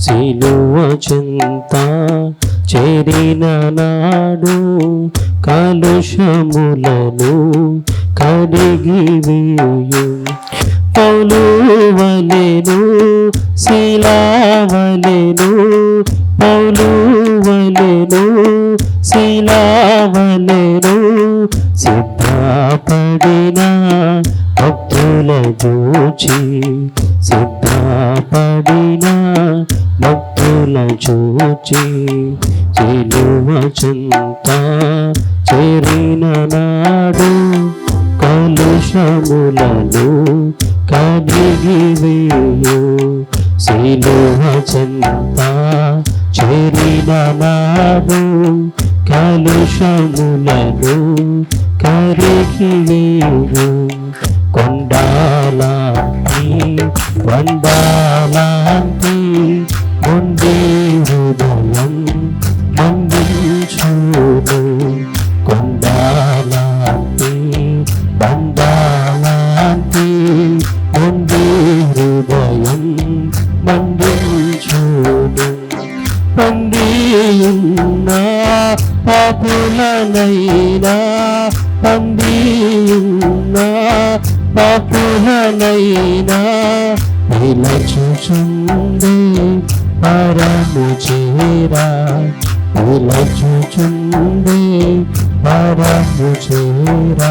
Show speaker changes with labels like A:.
A: సిలువ చింత చేరిన నాడు కలుషములను కడిగి వేయు. పౌలు వలెను శిలావలెను పౌలు వలెను శిలావలెను సిద్ధపడిన భక్తుల చూచి సిద్ధపడిన భక్తుల చూచి సిలువ చింత చేరిన నాడు కలుషములను కలిగి వేయు. శిలువ చింత చేరిన నాడు కలుషములను కరిగి వేయు. కొండాలాంటి వందాలాంటి హృదయం మందించును కొండాలాంటి బండాలాంటి మొండి హృదయం మందించును పండియున్న పాపులనైనా పండియున్న పాపులనైనా నిలచుచుండే పరము చేరా నిలచుచుండే పరము చేరా.